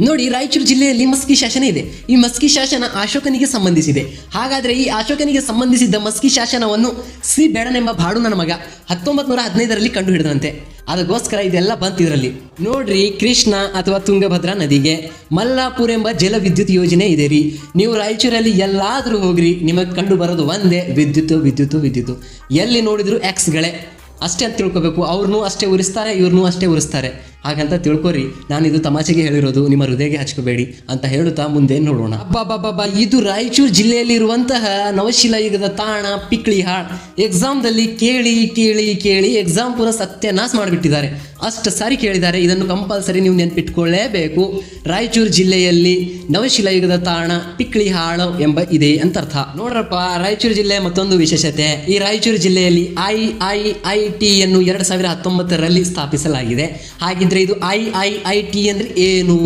ನೋಡಿ, ರಾಯಚೂರು ಜಿಲ್ಲೆಯಲ್ಲಿ ಮಸ್ಕಿ ಶಾಸನ ಇದೆ. ಈ ಮಸ್ಕಿ ಶಾಸನ ಅಶೋಕನಿಗೆ ಸಂಬಂಧಿಸಿದೆ. ಹಾಗಾದ್ರೆ ಈ ಅಶೋಕನಿಗೆ ಸಂಬಂಧಿಸಿದ್ದ ಮಸ್ಕಿ ಶಾಸನವನ್ನು ಸಿ ಬೇಡನೆಂಬ ಬಾಡು ನನ್ನ ಮಗ ಹತ್ತೊಂಬತ್ತು ನೂರ ಹದಿನೈದರಲ್ಲಿ ಕಂಡು ಹಿಡಿದಂತೆ ಅದಕ್ಕೋಸ್ಕರ ಇದೆಲ್ಲ ಬಂತು ಇದರಲ್ಲಿ. ನೋಡ್ರಿ, ಕೃಷ್ಣ ಅಥವಾ ತುಂಗಭದ್ರಾ ನದಿಗೆ ಮಲ್ಲಾಪುರ ಎಂಬ ಜಲ ವಿದ್ಯುತ್ ಯೋಜನೆ ಇದೆ ರೀ. ನೀವು ರಾಯಚೂರಲ್ಲಿ ಎಲ್ಲಾದರೂ ಹೋಗ್ರಿ, ನಿಮಗೆ ಕಂಡು ಬರೋದು ಒಂದೇ ವಿದ್ಯುತ್ ವಿದ್ಯುತ್ ವಿದ್ಯುತ್ ಎಲ್ಲಿ ನೋಡಿದ್ರು ಎಕ್ಸ್ಗಳೇ ಅಷ್ಟೇ ಅಂತ ತಿಳ್ಕೊಬೇಕು. ಅವ್ರನ್ನೂ ಅಷ್ಟೇ ಉರಿಸ್ತಾರೆ ಇವ್ರನ್ನೂ ಅಷ್ಟೇ ಉರಿಸ್ತಾರೆ. ಹಾಗಂತ ತಿಳ್ಕೊರಿ ನಾನು ಇದು ತಮಾಷೆಗೆ ಹೇಳಿರೋದು ನಿಮ್ಮ ಹೃದಯಗೆ ಹಚ್ಕೋಬೇಡಿ ಅಂತ ಹೇಳುತ್ತಾ ಮುಂದೆ ನೋಡೋಣ. ಅಬ್ಬಬ್ಬಬ್ಬ ಇದು ರಾಯಚೂರು ಜಿಲ್ಲೆಯಲ್ಲಿ ಇರುವಂತಹ ನವಶಿಲಾಯುಗದ ತಾಣ, ಪಿಕ್ಳಿ ಪಿಕ್ಳಿಹಾಳ್ ಎಕ್ಸಾಮ್ದಲ್ಲಿ ಕೇಳಿ ಕೇಳಿ ಕೇಳಿ ಎಕ್ಸಾಮ್ ಪೂರ ಸತ್ಯನಾಶ ಮಾಡಿಬಿಟ್ಟಿದ್ದಾರೆ. ಅಷ್ಟು ಸಾರಿ ಕೇಳಿದ್ದಾರೆ, ಇದನ್ನು ಕಂಪಲ್ಸರಿ ನೀವು ನೆನಪಿಟ್ಕೊಳ್ಳೇಬೇಕು ರಾಯಚೂರು ಜಿಲ್ಲೆಯಲ್ಲಿ ನವಶಿಲಾಯುಗದ ತಾಣ, ಪಿಕ್ಳಿ ಹಾಳ್ ಎಂಬ ಇದೆ ಅಂತ ಅರ್ಥ ನೋಡ್ರಪ್ಪ, ರಾಯಚೂರು ಜಿಲ್ಲೆ ಮತ್ತೊಂದು ವಿಶೇಷತೆ. ಈ ರಾಯಚೂರು ಜಿಲ್ಲೆಯಲ್ಲಿ ಐ ಐ ಐ ಟಿ ಅನ್ನು ಎರಡು ಸಾವಿರ ಹತ್ತೊಂಬತ್ತರಲ್ಲಿ ಸ್ಥಾಪಿಸಲಾಗಿದೆ. ಹಾಗಿದ್ರೆ ಇದು ಐ ಐ ಐ ಟಿ ಅಂದ್ರೆ ಏನು?